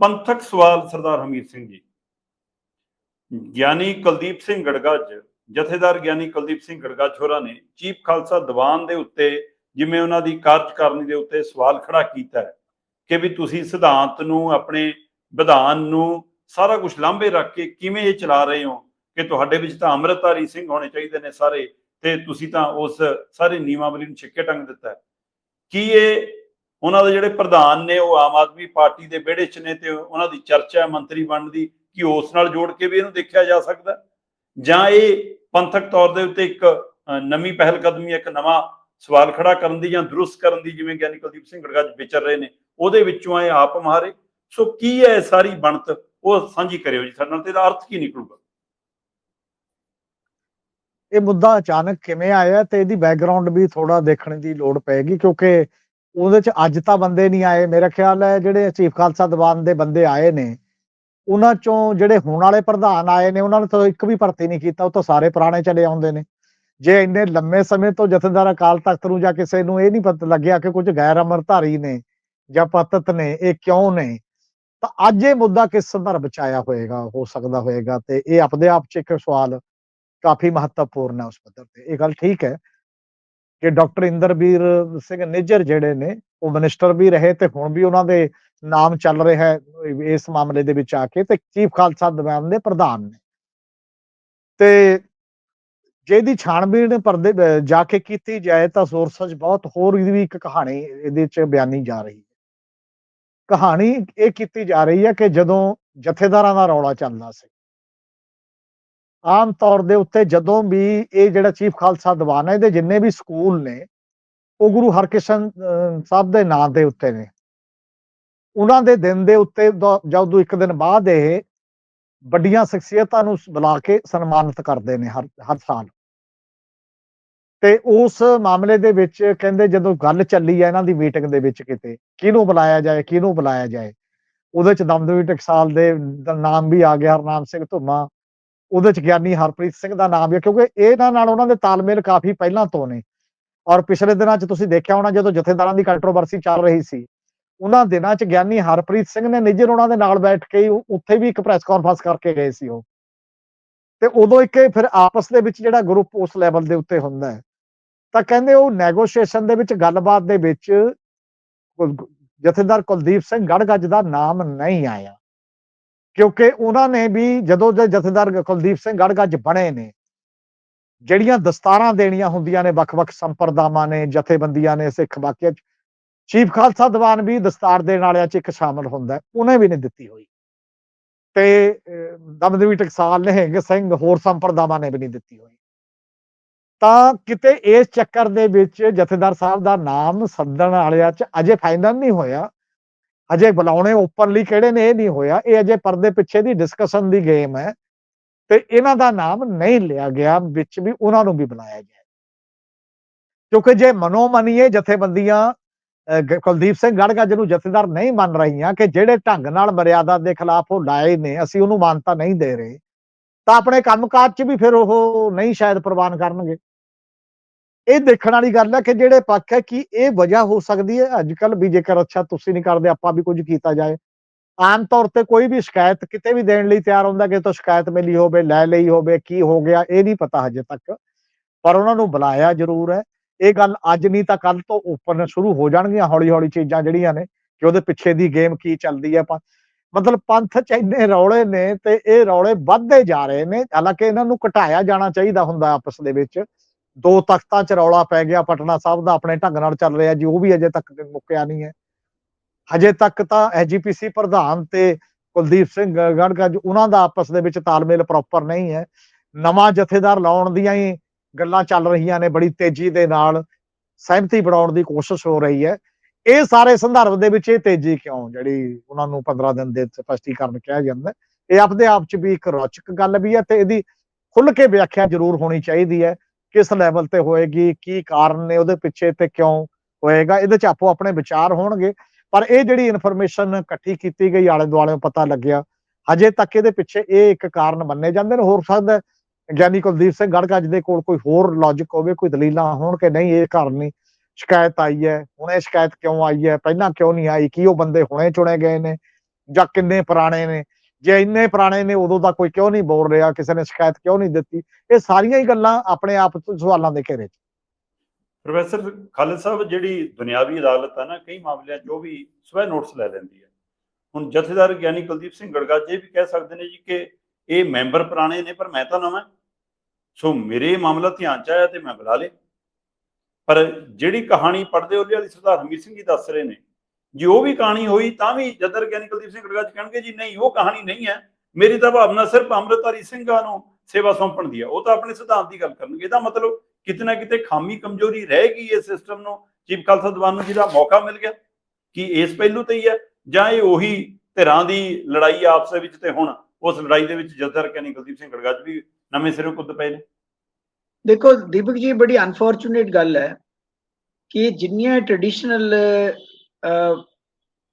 ਪੰਥਕ ਸਵਾਲ ਸਰਦਾਰ ਹਮੀਰ ਸਿੰਘ ਜੀ। ਗਿਆਨੀ ਕੁਲਦੀਪ ਸਿੰਘ ਗੜਗੱਜ, ਜਥੇਦਾਰ ਗਿਆਨੀ ਕੁਲਦੀਪ ਸਿੰਘ ਗੜਗੱਜ ਹੋਰਾਂ ਨੇ ਚੀਫ ਖਾਲਸਾ ਦੀਵਾਨ ਦੇ ਉੱਤੇ ਜਿਵੇਂ ਉਹਨਾਂ ਦੀ ਕਾਰਜਕਾਰਨੀ ਦੇ ਉੱਤੇ ਸਵਾਲ ਖੜਾ ਕੀਤਾ ਹੈ ਕਿ ਵੀ ਤੁਸੀਂ ਸਿਧਾਂਤ ਨੂੰ, ਆਪਣੇ ਵਿਧਾਨ ਨੂੰ ਸਾਰਾ ਕੁਝ ਲਾਂਭੇ ਰੱਖ ਕੇ ਕਿਵੇਂ ਇਹ ਚਲਾ ਰਹੇ ਹੋ ਕਿ ਤੁਹਾਡੇ ਵਿੱਚ ਤਾਂ ਅੰਮ੍ਰਿਤਧਾਰੀ ਸਿੰਘ ਹੋਣੇ ਚਾਹੀਦੇ ਨੇ ਸਾਰੇ ਤੇ ਤੁਸੀਂ ਤਾਂ ਉਸ ਸਾਰੇ ਨਿਯਮਾਵਲੀ ਨੂੰ ਛਿੱਕੇ ਟੰਗ ਦਿੱਤਾ ਕੀ ਇਹ ਉਹਨਾਂ ਦੇ ਜਿਹੜੇ ਪ੍ਰਧਾਨ ਨੇ ਉਹ ਆਮ ਆਦਮੀ ਪਾਰਟੀ ਦੇ ਵਿਹੜੇ 'ਚ ਨੇ ਤੇ ਉਹਨਾਂ ਦੀ ਚਰਚਾ ਹੈ ਮੰਤਰੀ ਬਣਨ ਦੀ ਕਿ ਉਸ ਨਾਲ ਜੋੜ ਕੇ ਵੀ ਇਹਨੂੰ ਦੇਖਿਆ ਜਾ ਸਕਦਾ ਜਾਂ ਇਹ ਪੰਥਕ ਤੌਰ ਦੇ ਉੱਤੇ ਇੱਕ ਨਵੀਂ ਪਹਿਲ ਕਦਮੀ ਇੱਕ ਨਵਾਂ ਸਵਾਲ ਖੜਾ ਕਰਨ ਦੀ ਜਾਂ ਦਰੁਸਤ ਕਰਨ ਦੀ ਜਿਵੇਂ ਗਿਆਨੀ ਕੁਲਦੀਪ ਸਿੰਘ ਗੜਗੱਜ ਵਿਚਰ ਰਹੇ ਨੇ, ਉਹਦੇ ਵਿੱਚੋਂ ਆਏ ਆਪ ਮਾਰੇ। ਸੋ ਕੀ ਹੈ ਇਹ ਸਾਰੀ ਬਣਤ? ਉਹ ਸਾਂਝੀ ਕਰਿਓ ਜੀ ਸਾਡੇ ਨਾਲ ਤੇ ਇਹਦਾ ਅਰਥ ਕੀ ਨਿਕਲੂਗਾ? ਇਹ ਮੁੱਦਾ ਅਚਾਨਕ ਕਿਵੇਂ ਆਇਆ ਤੇ ਇਹਦੀ ਬੈਕਗ੍ਰਾਉਂਡ ਵੀ ਥੋੜਾ ਦੇਖਣ ਦੀ ਲੋੜ ਪਏਗੀ ਕਿਉਂਕਿ ਉਹਦੇ ਚ ਅੱਜ ਤਾਂ ਬੰਦੇ ਨਹੀਂ ਆਏ, ਮੇਰਾ ਖਿਆਲ ਹੈ ਜਿਹੜੇ ਚੀਫ ਖਾਲਸਾ ਦੀਵਾਨ ਦੇ ਬੰਦੇ ਆਏ ਨੇ, ਉਹਨਾਂ ਚੋਂ ਜਿਹੜੇ ਹੁਣ ਵਾਲੇ ਪ੍ਰਧਾਨ ਆਏ ਨੇ, ਉਹਨਾਂ ਨੇ ਤਾਂ ਇੱਕ ਵੀ ਭਰਤੀ ਨਹੀਂ ਕੀਤਾ, ਉਹ ਤਾਂ ਸਾਰੇ ਪੁਰਾਣੇ ਚਲੇ ਆਉਂਦੇ ਨੇ। ਜੇ ਇੰਨੇ ਲੰਮੇ ਸਮੇਂ ਤੋਂ ਜਥੇਦਾਰ ਅਕਾਲ ਤਖਤ ਨੂੰ ਜਾਂ ਕਿਸੇ ਨੂੰ ਇਹ ਨਹੀਂ ਪਤਾ ਲੱਗਿਆ ਕਿ ਕੁਝ ਗੈਰ ਅਮਰਧਾਰੀ ਨੇ ਜਾਂ ਪਤਤ ਨੇ, ਇਹ ਕਿਉਂ ਨੇ, ਤਾਂ ਅੱਜ ਇਹ ਮੁੱਦਾ ਕਿਸ ਸੰਦਰਭ ਚ ਆਇਆ ਹੋਏਗਾ, ਹੋ ਸਕਦਾ ਹੋਏਗਾ, ਤੇ ਇਹ ਆਪਦੇ ਆਪ ਚ ਇੱਕ ਸਵਾਲ ਕਾਫੀ ਮਹੱਤਵਪੂਰਨ ਹੈ ਉਸ ਪੱਧਰ ਤੇ। ਇਹ ਗੱਲ ਠੀਕ ਹੈ। ਕਿ ਡਾਕਟਰ ਇੰਦਰਬੀਰ ਸਿੰਘ ਨਿੱਜਰ ਜਿਹੜੇ ਨੇ, ਉਹ ਮਿਨਿਸਟਰ ਵੀ ਰਹੇ ਤੇ ਹੁਣ ਵੀ ਉਹਨਾਂ ਦੇ ਨਾਮ ਚੱਲ ਰਿਹਾ ਹੈ ਇਸ ਮਾਮਲੇ ਦੇ ਵਿੱਚ ਆ ਕੇ ਤੇ ਚੀਫ ਖਾਲਸਾ ਦੀਵਾਨ ਦੇ ਪ੍ਰਧਾਨ ਨੇ। ਤੇ ਜਿਹਦੀ ਛਾਣਬੀਣ ਪਰਦੇ ਜਾ ਕੇ ਕੀਤੀ ਜਾਏ ਤਾਂ ਸੋਰਸਾਂ ਬਹੁਤ ਹੋਰ ਵੀ ਇੱਕ ਕਹਾਣੀ ਇਹਦੇ 'ਚ ਬਿਆਨੀ ਜਾ ਰਹੀ ਹੈ। ਕਹਾਣੀ ਇਹ ਕੀਤੀ ਜਾ ਰਹੀ ਹੈ ਕਿ ਜਦੋਂ ਜਥੇਦਾਰਾਂ ਦਾ ਰੌਲਾ ਚੱਲਦਾ ਸੀ ਆਮ ਤੌਰ ਦੇ ਉੱਤੇ ਜਦੋਂ ਵੀ ਇਹ ਜਿਹੜਾ ਚੀਫ ਖਾਲਸਾ ਦੀਵਾਨ ਹੈ, ਇਹਦੇ ਜਿੰਨੇ ਵੀ ਸਕੂਲ ਨੇ, ਉਹ ਗੁਰੂ ਹਰਕ੍ਰਿਸ਼ਨ ਸਾਹਿਬ ਦੇ ਨਾਂ ਦੇ ਉੱਤੇ ਨੇ। ਉਹਨਾਂ ਦੇ ਦਿਨ ਦੇ ਉੱਤੇ ਜਦੋਂ ਇੱਕ ਦਿਨ ਬਾਅਦ ਇਹ ਵੱਡੀਆਂ ਸ਼ਖਸੀਅਤਾਂ ਨੂੰ ਬੁਲਾ ਕੇ ਸਨਮਾਨਿਤ ਕਰਦੇ ਨੇ ਹਰ ਹਰ ਸਾਲ। ਤੇ ਉਸ ਮਾਮਲੇ ਦੇ ਵਿੱਚ ਕਹਿੰਦੇ ਜਦੋਂ ਗੱਲ ਚੱਲੀ ਹੈ ਇਹਨਾਂ ਦੀ ਮੀਟਿੰਗ ਦੇ ਵਿੱਚ ਕਿਤੇ, ਕਿਹਨੂੰ ਬੁਲਾਇਆ ਜਾਏ, ਕਿਹਨੂੰ ਬੁਲਾਇਆ ਜਾਏ, ਉਹਦੇ ਚ ਦਮਦਮੀ ਟਕਸਾਲ ਦੇ ਨਾਮ ਵੀ ਆ ਗਿਆ, ਹਰਨਾਮ ਸਿੰਘ ਧੁੰਮਾ। ਉਹਦੇ ਚ ਗਿਆਨੀ ਹਰਪ੍ਰੀਤ ਸਿੰਘ ਦਾ ਨਾਮ ਵੀ ਕਿਉਂਕਿ ਇਹਨਾਂ ਨਾਲ ਉਹਨਾਂ ਦੇ ਤਾਲਮੇਲ ਕਾਫੀ ਪਹਿਲਾਂ ਤੋਂ ਨੇ। ਔਰ ਪਿਛਲੇ ਦਿਨਾਂ 'ਚ ਤੁਸੀਂ ਦੇਖਿਆ ਹੋਣਾ, ਜਦੋਂ ਜਥੇਦਾਰਾਂ ਦੀ ਕੰਟਰੋਵਰਸੀ ਚੱਲ ਰਹੀ ਸੀ, ਉਹਨਾਂ ਦਿਨਾਂ 'ਚ ਗਿਆਨੀ ਹਰਪ੍ਰੀਤ ਸਿੰਘ ਨੇ ਨਿੱਜਰ ਉਹਨਾਂ ਦੇ ਨਾਲ ਬੈਠ ਕੇ ਉੱਥੇ ਵੀ ਇੱਕ ਪ੍ਰੈਸ ਕਾਨਫਰੰਸ ਕਰਕੇ ਗਏ ਸੀ ਉਹ। ਤੇ ਉਦੋਂ ਇੱਕ ਫਿਰ ਆਪਸ ਦੇ ਵਿੱਚ ਜਿਹੜਾ ਗਰੁੱਪ ਉਸ ਲੈਵਲ ਦੇ ਉੱਤੇ ਹੁੰਦਾ ਹੈ। ਤਾਂ ਕਹਿੰਦੇ ਉਹ ਨੈਗੋਸ਼ੀਏਸ਼ਨ ਦੇ ਵਿੱਚ ਗੱਲਬਾਤ ਦੇ ਵਿੱਚ ਕੁਲ- ਜਥੇਦਾਰ ਕੁਲਦੀਪ ਸਿੰਘ ਗੜਗੱਜ ਦਾ ਨਾਮ ਨਹੀਂ ਆਇਆ। ਕਿਉਂਕਿ ਉਹਨਾਂ ਨੇ ਵੀ ਜਦੋਂ ਦੇ ਜਥੇਦਾਰ ਕੁਲਦੀਪ ਸਿੰਘ ਗੜਗੱਜ ਬਣੇ ਨੇ, ਜਿਹੜੀਆਂ ਦਸਤਾਰਾਂ ਦੇਣੀਆਂ ਹੁੰਦੀਆਂ ਨੇ, ਵੱਖ-ਵੱਖ ਸੰਪਰਦਾਵਾਂ ਨੇ, ਜਥੇਬੰਦੀਆਂ ਨੇ, ਸਿੱਖ ਵਾਕਿਆ ਚ, ਚੀਫ ਖਾਲਸਾ ਦੀਵਾਨ ਵੀ ਦਸਤਾਰ ਦੇਣ ਵਾਲਿਆਂ ਚ ਇੱਕ ਸ਼ਾਮਲ ਹੁੰਦਾ, ਉਹਨੇ ਵੀ ਨਹੀਂ ਦਿੱਤੀ ਹੋਈ। ਤੇ ਦਮਦਮੀ ਟਕਸਾਲ ਨਿਹੰਗ ਸਿੰਘ, ਹੋਰ ਸੰਪਰਦਾਵਾਂ ਨੇ ਵੀ ਨਹੀਂ ਦਿੱਤੀ ਹੋਈ। ਤਾਂ ਕਿਤੇ ਇਸ ਚੱਕਰ ਦੇ ਵਿੱਚ ਜਥੇਦਾਰ ਸਾਹਿਬ ਦਾ ਨਾਮ ਸੱਦਣ ਵਾਲਿਆਂ ਚ ਅਜੇ ਫਾਈਨਲ ਨਹੀਂ ਹੋਇਆ। ਅਜੇ ਬੁਲਾਉਣੇ ਓਪਨਲੀ ਕਿਹੜੇ ਨੇ, ਇਹ ਨਹੀਂ ਹੋਇਆ। ਇਹ ਅਜੇ ਪਰਦੇ ਪਿੱਛੇ ਦੀ ਡਿਸਕਸ਼ਨ ਦੀ ਗੇਮ ਹੈ। ਤੇ ਇਹਨਾਂ ਦਾ ਨਾਮ ਨਹੀਂ ਲਿਆ ਗਿਆ, ਵਿੱਚ ਵੀ ਉਹਨਾਂ ਨੂੰ ਵੀ ਬੁਲਾਇਆ ਗਿਆ। ਕਿਉਂਕਿ ਜੇ ਮਨੋ ਮਨੀਏ ਜਥੇਬੰਦੀਆਂ ਕੁਲਦੀਪ ਸਿੰਘ ਗੜਗੱਜ ਜਿਹਨੂੰ ਜਥੇਦਾਰ ਨਹੀਂ ਮੰਨ ਰਹੀਆਂ ਕਿ ਜਿਹੜੇ ਢੰਗ ਨਾਲ ਮਰਿਆਦਾ ਦੇ ਖਿਲਾਫ ਉਹ ਲਾਏ ਨੇ, ਅਸੀਂ ਉਹਨੂੰ ਮਾਨਤਾ ਨਹੀਂ ਦੇ ਰਹੇ, ਤਾਂ ਆਪਣੇ ਕੰਮਕਾਜ 'ਚ ਵੀ ਫਿਰ ਉਹ ਨਹੀਂ ਸ਼ਾਇਦ ਪ੍ਰਵਾਨ ਕਰਨਗੇ। ਇਹ ਦੇਖਣ ਵਾਲੀ ਗੱਲ ਹੈ ਕਿ ਜਿਹੜੇ ਪੱਖ ਹੈ ਕਿ ਇਹ ਵਜ੍ਹਾ ਹੋ ਸਕਦੀ ਹੈ ਅੱਜ ਕੱਲ ਵੀ ਜੇਕਰ ਅੱਛਾ ਤੁਸੀਂ ਨਹੀਂ ਕਰਦੇ, ਆਪਾਂ ਵੀ ਕੁਝ ਕੀਤਾ ਜਾਏ। ਆਮ ਤੌਰ ਤੇ ਕੋਈ ਵੀ ਸ਼ਿਕਾਇਤ ਕਿਤੇ ਵੀ ਦੇਣ ਲਈ ਤਿਆਰ ਹੁੰਦਾ ਕਿ ਤੋਂ ਸ਼ਿਕਾਇਤ ਮਿਲੀ ਹੋਵੇ, ਲੈ ਲਈ ਹੋਵੇ, ਕੀ ਹੋ ਗਿਆ, ਇਹ ਨਹੀਂ ਪਤਾ ਹਜੇ ਤੱਕ। ਪਰ ਉਹਨਾਂ ਨੂੰ ਬੁਲਾਇਆ ਜ਼ਰੂਰ ਹੈ। ਇਹ ਗੱਲ ਅੱਜ ਨਹੀਂ ਤਾਂ ਕੱਲ ਤੋਂ ਓਪਨ ਸ਼ੁਰੂ ਹੋ ਜਾਣਗੀਆਂ ਹੌਲੀ ਹੌਲੀ ਚੀਜ਼ਾਂ ਜਿਹੜੀਆਂ ਨੇ ਕਿ ਉਹਦੇ ਪਿੱਛੇ ਦੀ ਗੇਮ ਕੀ ਚੱਲਦੀ ਹੈ। ਪੰ- ਮਤਲਬ ਪੰਥ ਚ ਇੰਨੇ ਰੌਲੇ ਨੇ ਤੇ ਇਹ ਰੌਲੇ ਵੱਧਦੇ ਜਾ ਰਹੇ ਨੇ। ਹਾਲਾਂਕਿ ਇਹਨਾਂ ਨੂੰ ਘਟਾਇਆ ਜਾਣਾ ਚਾਹੀਦਾ ਹੁੰਦਾ ਆਪਸ ਦੇ ਵਿੱਚ। ਦੋ ਤਖਤਾਂ ਚ ਰੌਲਾ ਪੈ ਗਿਆ, ਪਟਨਾ ਸਾਹਿਬ ਦਾ ਆਪਣੇ ਢੰਗ ਨਾਲ ਚੱਲ ਰਿਹਾ ਜੀ, ਉਹ ਵੀ ਅਜੇ ਤੱਕ ਮੁੱਕਿਆ ਨਹੀਂ ਹੈ। ਹਜੇ ਤੱਕ ਤਾਂ ਐਜੀਪੀਸੀ ਪ੍ਰਧਾਨ ਤੇ ਕੁਲਦੀਪ ਸਿੰਘ ਗੜਗੱਜ ਉਹਨਾਂ ਦਾ ਆਪਸ ਦੇ ਵਿੱਚ ਤਾਲਮੇਲ ਪ੍ਰੋਪਰ ਨਹੀਂ ਹੈ। ਨਵਾਂ ਜਥੇਦਾਰ ਲਾਉਣ ਦੀਆਂ ਹੀ ਗੱਲਾਂ ਚੱਲ ਰਹੀਆਂ ਨੇ, ਬੜੀ ਤੇਜ਼ੀ ਦੇ ਨਾਲ ਸਹਿਮਤੀ ਬਣਾਉਣ ਦੀ ਕੋਸ਼ਿਸ਼ ਹੋ ਰਹੀ ਹੈ। ਇਹ ਸਾਰੇ ਸੰਦਰਭ ਦੇ ਵਿੱਚ ਇਹ ਤੇਜ਼ੀ ਕਿਉਂ, ਜਿਹੜੀ ਉਹਨਾਂ ਨੂੰ 15 ਦਿਨ ਦੇ ਸਪਸ਼ਟੀਕਰਨ ਕਿਹਾ ਜਾਂਦਾ ਇਹ ਆਪਦੇ ਆਪ ਚ ਵੀ ਇੱਕ ਰੌਚਕ ਗੱਲ ਵੀ ਹੈ ਤੇ ਇਹਦੀ ਖੁੱਲ ਕੇ ਵਿਆਖਿਆ ਜ਼ਰੂਰ ਹੋਣੀ ਚਾਹੀਦੀ ਹੈ। ਕਿਸ ਲੈਵਲ ਤੇ ਹੋਏਗੀ, ਕੀ ਕਾਰਨ ਨੇ, ਉਹਦੇ ਪਿੱਛੇ ਤੇ ਕਿਉਂ ਹੋਏਗਾ, ਇਹਦੇ ਚ ਆਪੋ ਆਪਣੇ ਵਿਚਾਰ ਹੋਣਗੇ। ਪਰ ਇਹ ਜਿਹੜੀ ਇਨਫੋਰਮੇਸ਼ਨ ਇਕੱਠੀ ਕੀਤੀ ਗਈ ਆਲੇ ਦੁਆਲੇ ਪਤਾ ਲੱਗਿਆ, ਹਜੇ ਤੱਕ ਇਹਦੇ ਪਿੱਛੇ ਇਹ ਇੱਕ ਕਾਰਨ ਮੰਨੇ ਜਾਂਦੇ ਨੇ। ਹੋਰ ਸਕਦਾ ਗਿਆਨੀ ਕੁਲਦੀਪ ਸਿੰਘ ਗੜਗੱਜ ਦੇ ਕੋਲ ਕੋਈ ਹੋਰ ਲੌਜੀਕ ਹੋਵੇ, ਕੋਈ ਦਲੀਲਾਂ ਹੋਣ ਕਿ ਨਹੀਂ, ਇਹ ਕਾਰਨ ਨਹੀਂ, ਸ਼ਿਕਾਇਤ ਆਈ ਹੈ, ਹੁਣ ਇਹ ਸ਼ਿਕਾਇਤ ਕਿਉਂ ਆਈ ਹੈ, ਪਹਿਲਾਂ ਕਿਉਂ ਨਹੀਂ ਆਈ, ਕੀ ਉਹ ਬੰਦੇ ਹੁਣੇ ਚੁਣੇ ਗਏ ਨੇ ਜਾਂ ਕਿੰਨੇ ਪੁਰਾਣੇ ਨੇ ਜੇ ਇੰਨੇ ਪੁਰਾਣੇ ਨੇ, ਉਦੋਂ ਦਾ ਕੋਈ ਕਿਉਂ ਨਹੀਂ ਬੋਲ ਰਿਹਾ, ਕਿਸੇ ਨੇ ਸ਼ਿਕਾਇਤ ਕਿਉਂ ਨਹੀਂ ਦਿੱਤੀ? ਇਹ ਸਾਰੀਆਂ ਹੀ ਗੱਲਾਂ ਆਪਣੇ ਆਪ ਤੋਂ ਸਵਾਲਾਂ ਦੇ ਘੇਰੇ 'ਚ। ਪ੍ਰੋਫੈਸਰ ਖਾਲਿਦ ਸਾਹਿਬ, ਜਿਹੜੀ ਦੁਨਿਆਵੀ ਅਦਾਲਤ ਆ ਨਾ, ਕਈ ਮਾਮਲਿਆਂ 'ਚ ਉਹ ਵੀ ਸਵੈ ਨੋਟਿਸ ਲੈ ਲੈਂਦੀ ਹੈ। ਹੁਣ ਜਥੇਦਾਰ ਗਿਆਨੀ ਕੁਲਦੀਪ ਸਿੰਘ ਗੜਗਾਜ ਇਹ ਵੀ ਕਹਿ ਸਕਦੇ ਨੇ ਜੀ ਕਿ ਇਹ ਮੈਂਬਰ ਪੁਰਾਣੇ ਨੇ, ਪਰ ਮੈਂ ਤਾਂ ਨਵਾਂ। ਸੋ ਮੇਰੇ ਮਾਮਲਾ ਧਿਆਨ ਚ ਆਇਆ ਤੇ ਮੈਂ ਬੁਲਾ ਲਿਆ। ਪਰ ਜਿਹੜੀ ਕਹਾਣੀ ਪੜਦੇ ਉਹਦੇ ਵਾਲੀ ਸਰਦਾਰ ਹਮੀਰ ਸਿੰਘ ਜੀ ਦੱਸ ਰਹੇ ਨੇ ਜੇ ਉਹ ਵੀ ਕਹਾਣੀ ਹੋਈ ਤਾਂ ਵੀ ਜਦਰ ਗਿਆਨੀ ਕੁਲਦੀਪ ਸਿੰਘ ਗੜਗਾਜ ਕਹਿਣਗੇ ਜੀ ਨਹੀਂ, ਉਹ ਕਹਾਣੀ ਨਹੀਂ ਹੈ, ਮੇਰੀ ਤਾਂ ਭਾਵਨਾ ਸਿਰਫ ਅੰਮ੍ਰਿਤਧਾਰੀ ਸਿੰਘਾਂ ਨੂੰ ਸੇਵਾ ਸੌਂਪਣ ਦੀ ਹੈ। ਉਹ ਤਾਂ ਆਪਣੇ ਸਿਧਾਂਤ ਦੀ ਗੱਲ ਕਰਨਗੇ। ਇਹਦਾ ਮਤਲਬ ਕਿਤੇ ਨਾ ਕਿਤੇ ਖਾਮੀ ਕਮਜ਼ੋਰੀ ਰਹੇਗੀ ਇਸ ਸਿਸਟਮ ਨੂੰ। ਚੀਫ ਖਾਲਸਾ ਦੀਵਾਨ ਨੂੰ ਜਿਹਦਾ ਮੌਕਾ ਮਿਲ ਗਿਆ ਕਿ ਇਸ ਪਹਿਲੂ ਤੇ ਹੀ ਹੈ ਜਾਂ ਇਹ ਉਹੀ ਧਿਰਾਂ ਦੀ ਲੜਾਈ ਆਪਸ ਦੇ ਵਿੱਚ ਤੇ ਹੁਣ ਉਸ ਲੜਾਈ ਦੇ ਵਿੱਚ ਜਥੇਦਾਰ ਗਿਆਨੀ ਕੁਲਦੀਪ ਸਿੰਘ ਗੜਗਾਜ ਵੀ ਨਵੇਂ ਸਿਰੇ ਕੁੱਦ ਪਏ ਨੇ। ਦੇਖੋ ਦੀਪਕ ਜੀ, ਬੜੀ ਅਨਫੋਰਚੂਨੇਟ ਗੱਲ ਹੈ ਕਿ ਜਿੰਨੀਆਂ ਟ੍ਰੈਡੀਸ਼ਨਲ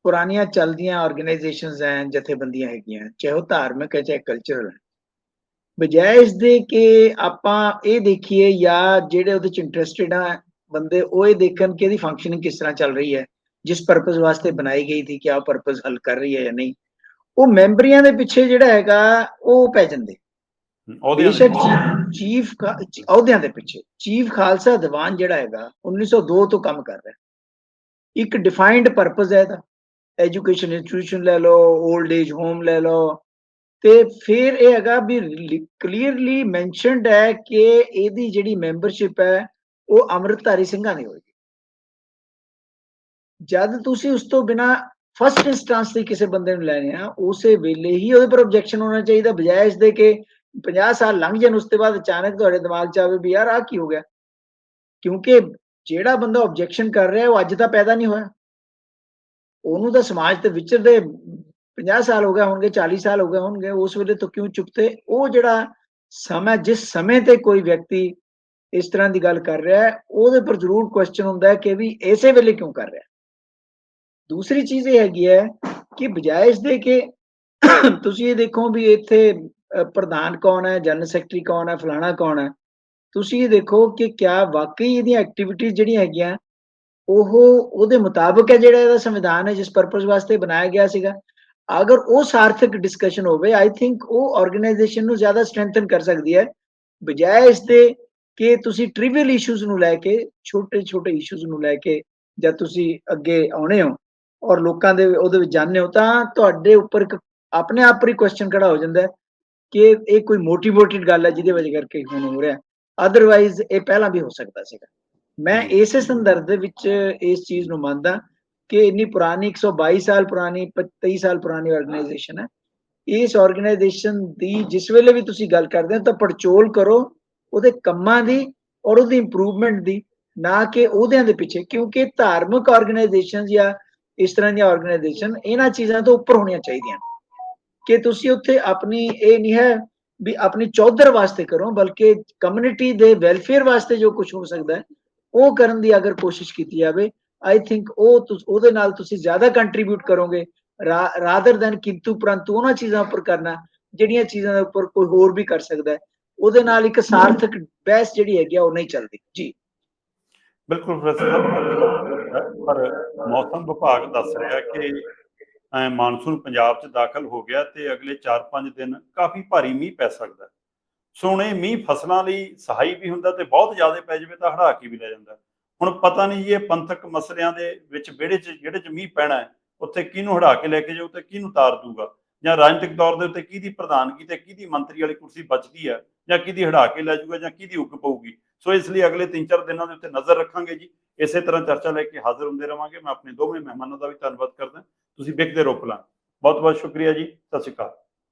ਪੁਰਾਣੀਆਂ ਚੱਲਦੀਆਂ ਆਰਗੇਨਾਈਜੇਸ਼ਨਸ ਹੈ ਜਥੇਬੰਦੀਆਂ ਹੈਗੀਆਂ ਚਾਹੇ ਉਹ ਧਾਰਮਿਕ ਹੈ ਚਾਹੇ ਕਲਚਰਲ ਹੈ। ਬਜਾਏ ਇਸ ਦੇ ਕਿ ਆਪਾਂ ਇਹ ਦੇਖੀਏ ਜਾਂ ਜਿਹੜੇ ਉਹਦੇ ਚ ਇੰਟਰਸਟਿਡ ਆ ਬੰਦੇ ਉਹ ਇਹ ਦੇਖਣ ਕਿ ਇਹਦੀ ਫੰਕਸ਼ਨਿੰਗ ਕਿਸ ਤਰ੍ਹਾਂ ਚੱਲ ਰਹੀ ਹੈ ਜਿਸ ਪਰਪਸ ਵਾਸਤੇ ਬਣਾਈ ਗਈ ਸੀ ਕਿ ਆ ਪਰਪਸ ਹੱਲ ਕਰ ਰਹੀ ਹੈ ਜਾਂ ਨਹੀਂ। ਉਹ ਮੈਂਬਰੀਆਂ ਦੇ ਪਿੱਛੇ ਜਿਹੜਾ ਹੈਗਾ ਉਹ ਪੈ ਜਾਂਦੇ। ਚੀਫ ਅਹੁਦਿਆਂ ਦੇ ਪਿੱਛੇ। ਚੀਫ ਖਾਲਸਾ ਦੀਵਾਨ ਜਿਹੜਾ ਹੈਗਾ 1902 ਤੋਂ ਕੰਮ ਕਰ ਰਿਹਾ। ਇੱਕ ਡਿਫਾਈਨਡ ਪਰਪਸ ਹੈ ਇਹਦਾ। ਐਜੂਕੇਸ਼ਨ ਇੰਸਟੀਟਿਊਸ਼ਨ ਲੈ ਲਓ 올ਡ ਏਜ ਹੋਮ ਲੈ ਲਓ। ਤੇ ਫਿਰ ਇਹ ਹੈਗਾ ਵੀ ਕਲੀਅਰਲੀ ਮੈਂਸ਼ਨਡ ਹੈ ਕਿ ਇਹਦੀ ਜਿਹੜੀ ਮੈਂਬਰਸ਼ਿਪ ਹੈ, ਉਹ ਅੰਮ੍ਰਿਤਧਾਰੀ ਸਿੰਘਾਂ ਦੀ ਹੋਏਗੀ। ਜਦ ਤੁਸੀਂ ਉਸ ਤੋਂ ਬਿਨਾ ਫਸਟ ਇੰਸਟੈਂਸ ਤੇ ਕਿਸੇ ਬੰਦੇ ਨੂੰ ਲੈਣੇ ਆ, ਉਸੇ ਵੇਲੇ ਹੀ ਉਹਦੇ ਪਰ ਆਬਜੈਕਸ਼ਨ ਹੋਣਾ ਚਾਹੀਦਾ, ਬਜਾਏ ਇਸ ਦੇ ਕਿ 50 ਸਾਲ ਲੰਘ ਜਾਣ, ਉਸ ਤੋਂ ਬਾਅਦ ਅਚਾਨਕ ਤੁਹਾਡੇ ਦਿਮਾਗ 'ਚ ਆਵੇ ਵੀ ਯਾਰ ਆ ਕੀ ਹੋ ਗਿਆ? ਕਿਉਂਕਿ ਜਿਹੜਾ ਬੰਦਾ ਆਬਜੈਕਸ਼ਨ ਕਰ ਰਿਹਾ ਉਹ ਅੱਜ ਤਾਂ ਪੈਦਾ ਨਹੀਂ ਹੋਇਆ। ਉਹਨੂੰ ਤਾਂ ਸਮਾਜ ਤੇ ਵਿਚਰਦੇ 50 ਸਾਲ ਹੋ ਗਏ ਹੋਣਗੇ 40 ਸਾਲ ਹੋ ਗਏ ਹੋਣਗੇ, ਉਸ ਵੇਲੇ ਤੋਂ ਕਿਉਂ ਚੁੱਪਤੇ ਉਹ ਜਿਹੜਾ ਸਮਾਂ, ਜਿਸ ਸਮੇਂ ਤੇ ਕੋਈ ਵਿਅਕਤੀ ਇਸ ਤਰ੍ਹਾਂ ਦੀ ਗੱਲ ਕਰ ਰਿਹਾ ਹੈ, ਉਹਦੇ ਪਰ ਜ਼ਰੂਰ ਕੁਐਸਚਨ ਹੁੰਦਾ ਹੈ ਕਿ ਵੀ ਇਸੇ ਵੇਲੇ ਕਿਉਂ ਕਰ ਰਿਹਾ ਦੂਸਰੀ ਚੀਜ਼ ਇਹ ਹੈਗੀ ਹੈ ਕਿ ਬਜਾਏ ਇਸ ਦੇ ਕਿ ਤੁਸੀਂ ਇਹ ਦੇਖੋ ਵੀ ਇੱਥੇ ਪ੍ਰਧਾਨ ਕੌਣ ਹੈ, ਜਨਰਲ ਸੈਕਟਰੀ ਕੌਣ ਹੈ, ਫਲਾਣਾ ਕੌਣ ਹੈ ਤੁਸੀਂ ਇਹ ਦੇਖੋ ਕਿ ਕਿਆ ਵਾਕਈ ਇਹਦੀਆਂ ਐਕਟੀਵਿਟੀਜ਼ ਜਿਹੜੀਆਂ ਹੈਗੀਆਂ, ਉਹ ਉਹਦੇ ਮੁਤਾਬਕ ਹੈ ਜਿਹੜਾ ਇਹਦਾ ਸੰਵਿਧਾਨ ਹੈ, ਜਿਸ ਪਰਪਸ ਵਾਸਤੇ ਬਣਾਇਆ ਗਿਆ ਸੀਗਾ। ਅਗਰ ਉਹ ਸਾਰਥਕ ਡਿਸਕਸ਼ਨ ਹੋਵੇ ਆਈ ਥਿੰਕ ਉਹ ਆਰਗੇਨਾਈਜੇਸ਼ਨ ਨੂੰ ਜ਼ਿਆਦਾ ਸਟਰੈਂਥਨ ਕਰ ਸਕਦੀ ਹੈ। ਬਜਾਏ ਇਸ ਦੇ ਕਿ ਤੁਸੀਂ ਟ੍ਰਿਵੀਅਲ ਇਸ਼ੂਜ਼ ਨੂੰ ਲੈ ਕੇ, ਛੋਟੇ ਛੋਟੇ ਇਸ਼ੂਜ਼ ਨੂੰ ਲੈ ਕੇ ਜਦ ਤੁਸੀਂ ਅੱਗੇ ਆਉਣੇ ਹੋ ਔਰ ਲੋਕਾਂ ਦੇ ਉਹਦੇ ਵਿੱਚ ਜਾਣਦੇ ਹੋ, ਤਾਂ ਤੁਹਾਡੇ ਉੱਪਰ ਇੱਕ ਆਪਣੇ ਆਪ ਹੀ ਕੁਐਸਚਨ ਖੜਾ ਹੋ ਜਾਂਦਾ ਹੈ ਕਿ ਇਹ ਕੋਈ ਮੋਟੀਵੇਟਿਡ ਗੱਲ ਹੈ ਜਿਹਦੇ ਵਜ੍ਹਾ ਕਰਕੇ ਹੁਣ ਹੋ ਰਿਹਾ। ਅਦਰਵਾਈਜ਼ ਇਹ ਪਹਿਲਾਂ ਵੀ ਹੋ ਸਕਦਾ ਸੀਗਾ। ਮੈਂ ਇਸੇ ਸੰਦਰਭ ਦੇ ਵਿੱਚ ਇਸ ਚੀਜ਼ ਨੂੰ ਮੰਨਦਾ ਕਿ ਇੰਨੀ ਪੁਰਾਣੀ 122 ਸਾਲ ਪੁਰਾਣੀ 23 ਸਾਲ ਪੁਰਾਣੀ ਆਰਗੇਨਾਈਜੇਸ਼ਨ ਹੈ। ਇਸ ਆਰਗੇਨਾਈਜੇਸ਼ਨ ਦੀ ਜਿਸ ਵੇਲੇ ਵੀ ਤੁਸੀਂ ਗੱਲ ਕਰਦੇ ਹੋ ਤਾਂ ਪੜਚੋਲ ਕਰੋ ਉਹਦੇ ਕੰਮਾਂ ਦੀ ਔਰ ਉਹਦੀ ਇੰਪਰੂਵਮੈਂਟ ਦੀ ਨਾ ਕਿ ਉਹਦਿਆਂ ਦੇ ਪਿੱਛੇ ਕਿਉਂਕਿ ਧਾਰਮਿਕ ਆਰਗੇਨਾਈਜੇਸ਼ਨ ਜਾਂ ਇਸ ਤਰ੍ਹਾਂ ਦੀਆਂ ਆਰਗੇਨਾਈਜੇਸ਼ਨ ਇਹਨਾਂ ਚੀਜ਼ਾਂ ਤੋਂ ਉੱਪਰ ਹੋਣੀਆਂ ਚਾਹੀਦੀਆਂ। ਕਿ ਤੁਸੀਂ ਉੱਥੇ ਆਪਣੀ ਇਹ ਨਹੀਂ ਹੈ ਵੀ ਆਪਣੀ ਚੌਧਰ ਵਾਸਤੇ ਕਰੋ, ਬਲਕਿ ਕਮਿਊਨਿਟੀ ਦੇ ਵੈਲਫੇਅਰ ਵਾਸਤੇ ਜੋ ਕੁਝ ਹੋ ਸਕਦਾ ਹੈ, ਉਹ ਕਰਨ ਦੀ ਅਗਰ ਕੋਸ਼ਿਸ਼ ਕੀਤੀ ਜਾਵੇ ਆਈ ਥਿੰਕ ਉਹ ਉਹਦੇ ਨਾਲ ਤੁਸੀਂ ਜ਼ਿਆਦਾ ਕੰਟਰੀਬਿਊਟ ਕਰੋਗੇ ਰਾਦਰ ਦੈਨ ਕਿੰਤੂ ਪਰੰਤੂ ਉਹਨਾਂ ਚੀਜ਼ਾਂ ਉੱਪਰ ਕਰਨਾ, ਜਿਹੜੀਆਂ ਚੀਜ਼ਾਂ ਦੇ ਉੱਪਰ ਕੋਈ ਹੋਰ ਵੀ ਕਰ ਸਕਦਾ ਹੈ, ਉਹਦੇ ਨਾਲ ਇੱਕ ਸਾਰਥਕ ਬਹਿਸ ਜਿਹੜੀ ਹੈਗੀ ਆ, ਉਹ ਨਹੀਂ ਚੱਲਦੀ। ਜੀ। ਬਿਲਕੁਲ ਪ੍ਰੋਫੈਸਰ ਪਰ ਮੌਸਮ ਵਿਭਾਗ ਦੱਸ ਰਿਹਾ ਕਿ ਮਾਨਸੂਨ ਪੰਜਾਬ 'ਚ ਦਾਖਲ ਹੋ ਗਿਆ ਤੇ ਅਗਲੇ 4-5 ਦਿਨ ਕਾਫੀ ਭਾਰੀ ਮੀਂਹ ਪੈ ਸਕਦਾ। ਸੋਹਣੇ ਮੀਂਹ ਫਸਲਾਂ ਲਈ ਸਹਾਈ ਵੀ ਹੁੰਦਾ ਤੇ ਬਹੁਤ ਜ਼ਿਆਦਾ ਪੈ ਜਾਵੇ ਤਾਂ ਹੜਾ ਕੇ ਵੀ ਲੈ ਜਾਂਦਾ। ਹੁਣ ਪਤਾ ਨਹੀਂ ਜੀ ਇਹ ਪੰਥਕ ਮਸਲਿਆਂ ਦੇ ਵਿੱਚ ਵਿਹੜੇ 'ਚ, ਜਿਹੜੇ 'ਚ ਮੀਂਹ ਪੈਣਾ ਉੱਥੇ ਕਿਹਨੂੰ ਹੜਾ ਕੇ ਲੈ ਕੇ ਜਾਊ ਤੇ ਕਿਹਨੂੰ ਤਾਰ ਦੂਗਾ ਜਾਂ ਰਾਜਨੀਤਿਕ ਤੌਰ ਦੇ ਉੱਤੇ ਕਿਹਦੀ ਪ੍ਰਧਾਨਗੀ ਤੇ ਕਿਹਦੀ ਮੰਤਰੀ ਵਾਲੀ ਕੁਰਸੀ ਬਚਦੀ ਹੈ ਜਾਂ ਕਿਹਦੀ ਹੜਾ ਕੇ ਲੈ ਜਾਊਗਾ ਜਾਂ ਕਿਹਦੀ ਉੱਗ ਪਊਗੀ? ਸੋ ਇਸ ਲਈ ਅਗਲੇ 3-4 ਦਿਨਾਂ ਦੇ ਉੱਤੇ ਨਜ਼ਰ ਰੱਖਾਂਗੇ ਜੀ। ਇਸੇ ਤਰ੍ਹਾਂ ਚਰਚਾ ਲੈ ਕੇ ਹਾਜ਼ਰ ਹੁੰਦੇ ਰਵਾਂਗੇ। ਮੈਂ ਆਪਣੇ ਦੋਵੇਂ ਮਹਿਮਾਨਾਂ ਦਾ ਵੀ ਧੰਨਵਾਦ ਕਰਦਾ। ਤੁਸੀਂ ਵਿਕਦੇ ਰੋਕ ਲਾਂ ਬਹੁਤ ਬਹੁਤ ਸ਼ੁਕਰੀਆ ਜੀ। ਸਤਿ ਸ਼੍ਰੀ ਅਕਾਲ।